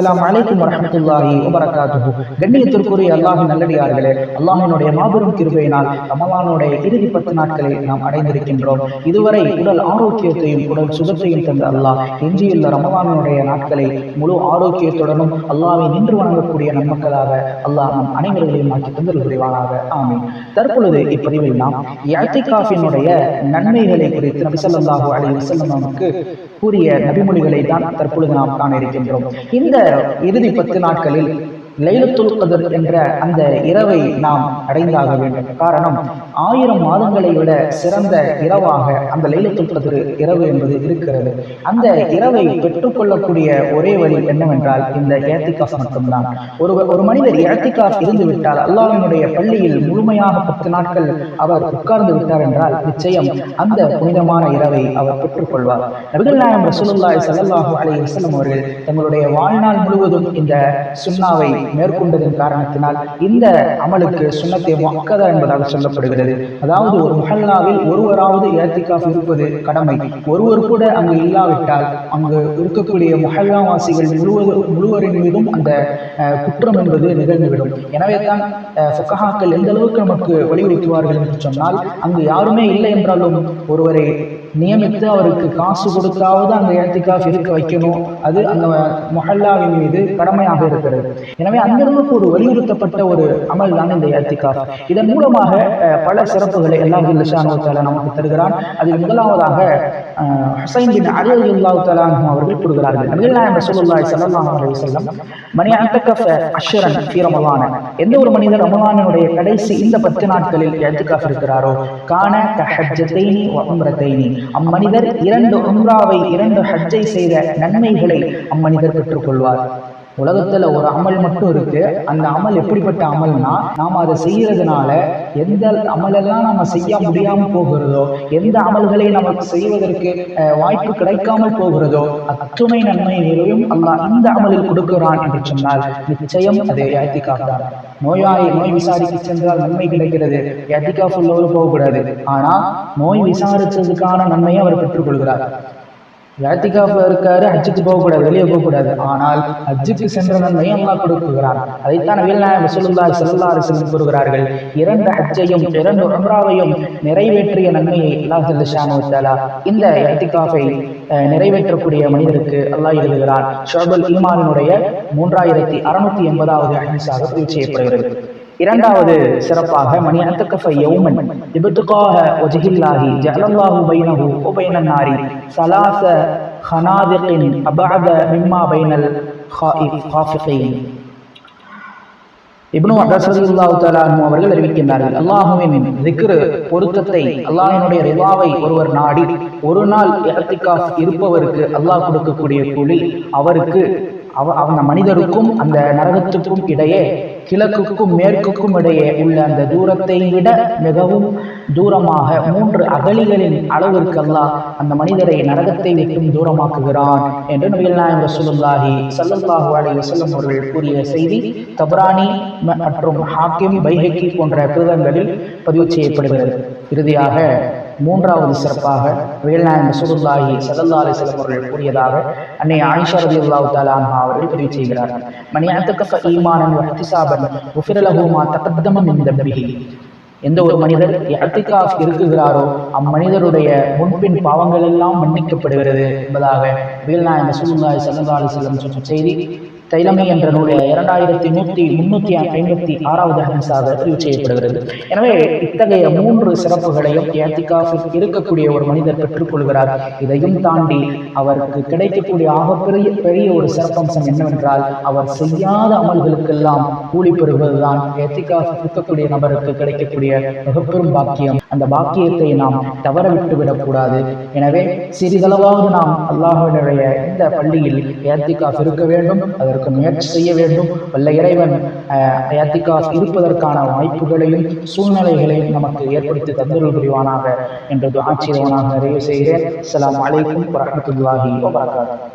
அஸ்லாம் அலைக்கும் வரமத்துல்லாஹி வபரகாத்துஹு. கண்ணியத்திற்குரிய அல்லாஹின் நல்லடியார்களே அல்லாஹினுடைய மாபெரும் கிருபையினால் ரமலானுடைய இறுதி பத்து நாட்களை நாம் அடைந்திருக்கின்றோம். இதுவரை உடல் ஆரோக்கியத்தையும் உடல் சுகத்தையும் தந்த அல்லாஹ் எஞ்சியுள்ள ரமலானுடைய நாட்களை முழு ஆரோக்கியத்துடனும் அல்லாஹ்வை நின்று வணங்கக்கூடிய நன்மக்களாக அல்லாஹ் நம் அனைவர்களையும் ஆக்கி தந்தல் புரிவானாக. ஆமீன். தற்பொழுது இப்பதிவில் நாம் யாத்திகாஃபினுடைய நன்மைகளை குறித்து நபி ஸல்லல்லாஹு அலைஹி வஸல்லம் கூறிய நபிமொழிகளை தான் தற்பொழுது நாம் காண இருக்கின்றோம். இந்த இறுதி பத்து நாட்களில் லைலத்துல் கதர் என்ற அந்த இரவை நாம் அடைந்தாக வேண்டும். காரணம் ஆயிரம் மாதங்களை விட சிறந்த இரவாக அந்த லைலத்துல் கதர் இரவு என்பது இருக்கிறது. அந்த இரவை பெற்றுக்கொள்ளக்கூடிய ஒரே வழி என்னவென்றால் இந்த ஏத்திகாஸ் மட்டும்தான். ஒரு ஒரு மனிதர் ஏத்திகாஸ் இருந்து விட்டால் அல்லாஹ்வினுடைய பள்ளியில் முழுமையாக பத்து நாட்கள் அவர் உட்கார்ந்து விட்டார் என்றால் நிச்சயம் அந்த புனிதமான இரவை அவர் பெற்றுக்கொள்வார். நபிகள் நாயம் ரசூலுல்லாஹி ஸல்லல்லாஹு அலைஹி அவர்கள் தங்களுடைய வாழ்நாள் முழுவதும் இந்த சுண்ணாவை மேற்கொண்டதன் காரணத்தினால் இந்த அமலுக்கு சுண்ணத்தை மக்கதா என்பதாக சொல்லப்படுகிறது. அதாவது ஒரு முஹல்லாவில் ஒருவராவது ஏத்திகாஃப் இருப்பது கடமை. ஒருவர் கூட அங்கு இல்லாவிட்டால் அங்கு இருக்கக்கூடிய முஹல்லாவாசிகள் முழுவதும் முழுவரின் மீதும் அந்த குற்றம் என்பது நிகழ்ந்துவிடும். எனவே தான் ஃபுகஹாக்கள் எந்த அளவுக்கு நமக்கு வலியுறுத்துவார்கள் என்று சொன்னால் அங்கு யாருமே இல்லை என்றாலும் ஒருவரை நியமித்து அவருக்கு காசு கொடுத்தாவது அந்த ஏத்திகாஃப் இருக்க வைக்கணும். அது அந்த மொஹல்லாவின் மீது கடமையாக இருக்கிறது. எனவே அந்த ஒரு வலியுறுத்தப்பட்ட ஒரு அமல் தான் இந்த ஏத்திகாஃப் இதன் மூலமாக பல சிறப்புகளை எல்லாம் லிஷானுவத்தால நமக்கு தருகிறான். அதில் முதலாவதாக அஹ், ஹுசைன் பின் அலி அல்லாஹு தலான் அவர்கள் கூறுகிறார்கள். நபிகள் ரசூலுல்லாஹி ஸல்லல்லாஹு அலைஹி வஸல்லம் மணி அந்தகஃப அஷ்ரன் ஃபீ எந்த ஒரு மனிதர் ரமலானுடைய கடைசி இந்த பத்து நாட்களில் ஏத்திகாஃப் இருக்கிறாரோ கான கஹஜ்ஜத்தைனி வ உம்ரத்தைனி. அம்மனிதர் இரண்டு உம்ராவை இரண்டு ஹஜ்ஜை செய்த நன்மைகளை அம்மனிதர் பெற்றுக்கொள்வார். உலகத்துல ஒரு அமல் மட்டும் இருக்கு. அந்த அமல் எப்படிப்பட்ட அமல்னா நாம அதை செய்யறதுனால எந்த அமலெல்லாம் நம்ம செய்ய முடியாம போகிறதோ எந்த அமல்களை நமக்கு செய்வதற்கு வாய்ப்பு கிடைக்காமல் போகிறதோ அத்துணை நன்மைகளையும் அல்லாஹ் இந்த அமலில் கொடுக்கிறான் என்று சொன்னால் நிச்சயம் அதை ஏத்திகாஃப் நோயாளி நோய் விசாரிக்க சென்றால் நன்மை கிடைக்கிறது. யாத்திகா உள்ளவர் போகக்கூடாது. ஆனா நோய் விசாரிச்சதுக்கான நன்மையை அவர் பெற்றுக்கொள்கிறார். யாத்திகாஃப் இருக்காரு ஹஜ்ஜுக்கு போகக்கூடாது வெளியே போகக்கூடாது. ஆனால் ஹஜ்ஜுக்கு சென்ற நன்மையை அல்லா கொடுக்குகிறான். அதைத்தான் நபிகள் நாயகம் செல்லா அரசு கூறுகிறார்கள். இரண்டு ஹஜ்ஜையும் இரண்டு உம்ராவையும் நிறைவேற்றிய நன்மையை அல்லாஹ் ஜல்லஷானு இந்த யாத்திகாஃபை நிறைவேற்றக்கூடிய மனிதருக்கு அல்லாஹ் எழுதுகிறான். ஷோபல் ஈமானினுடைய மூன்றாயிரத்தி அறுநூத்தி எண்பதாவது ஹதீஸாக பதிவு செய்யப்படுகிறது. இரண்டாவது சிறப்பாக மணியத்தக்கஃப யௌமன் இபத்துக்காக ஒஜிகில்லாஹி ஜலல்லாஹு பைனஹு உபைனன்னாரி சலாச ஹனாதிகின் அபாத மிம்மா பைனல் ஹாஃபிகைன் இப்னு அகசதுல்லாஹு தலானு அவர்கள் அறிவிக்கின்றார்கள் அல்லாஹுவின் திக்ரு பொருத்தத்தை அல்லாஹினுடைய ரிவாவை ஒருவர் நாடி ஒரு நாள் இறத்திக்காஸ் இருப்பவருக்கு அல்லாஹ் கொடுக்கக்கூடிய கூலி அவருக்கு அவ அந்த மனிதருக்கும் அந்த நரகத்துக்கும் இடையே கிழக்குக்கும் மேற்குக்கும் இடையே உள்ள அந்த தூரத்தை விட மிகவும் தூரமாக மூன்று அகலிகளின் அளவிற்கெல்லாம் அந்த மனிதரை நரகத்தை விட்டும் தூரமாக்குகிறான் என்று நபிகள் நாயகம் ரசூலுல்லாஹி ஸல்லல்லாஹு அலைஹி வஸல்லம் அவர்கள் கூறிய செய்தி. தபரானி ம- மற்றும் ஹாக்கிம் பைஹக்கி போன்ற கிருதங்களில் பதிவு செய்யப்படுகிறது. இறுதியாக மூன்றாவது சிறப்பாக வேல்நாயன் ரசூலுல்லாஹி ஸல்லல்லாஹு அலைஹி கூறியதாக அன்னை ஆயிஷா ரலியல்லாஹு அல்லாஹு தாலாமா அவர்கள் பதிவு செய்கிறார்கள் மணி ஈமானன் வ உஃபிரலகுமா குஃபிர இந்த மா எந்த ஒரு மனிதர் இஅ்திகாஃப் இருக்குகிறாரோ அம்மனிதருடைய முன்பின் பாவங்கள் எல்லாம் மன்னிக்கப்படுகிறது என்பதாக வேல்நாயகம் ரசூலுல்லாஹி ஸல்லல்லாஹு செல்லும் செய்தி. தைலமை என்ற நூலில் இரண்டாயிரத்தி நூற்றி முன்னூற்றி ஐம்பத்தி ஆறாவது ஹன்ஸாக பதிவு செய்யப்படுகிறது. எனவே இத்தகைய மூன்று சிறப்புகளையும் ஏத்திகாஃபில் இருக்கக்கூடிய ஒரு மனிதர் பெற்றுக்கொள்கிறார் இதையும் தாண்டி அவருக்கு கிடைக்கக்கூடிய ஆகப்பெரிய பெரிய ஒரு சிறப்பம்சம் என்னவென்றால் அவர் செய்யாத அமல்களுக்கெல்லாம் கூலி பெறுவதுதான் ஏத்திகாஃப் இருக்கக்கூடிய நபருக்கு கிடைக்கக்கூடிய மிகப்பெரும் பாக்கியம். அந்த பாக்கியத்தை நாம் தவற விட்டுவிடக் விடக்கூடாது. எனவே சிறிதளவாவது நாம் அல்லாஹ்வினுடைய இந்த பள்ளியில் ஏத்திகாஃப் இருக்க வேண்டும். அதற்கு முயற்சி செய்ய வேண்டும். வல்ல இறைவன் ஏத்திகாஃப் இருப்பதற்கான வாய்ப்புகளையும் சூழ்நிலைகளையும் நமக்கு ஏற்படுத்தி தந்துள்ள புரிவானாக என்று ஆட்சியவனாக நிறைவு செய்கிறேன். அலாம் அலைக்கும் வரஹ்மத்துல்லாஹி வபரகாத்துஹு.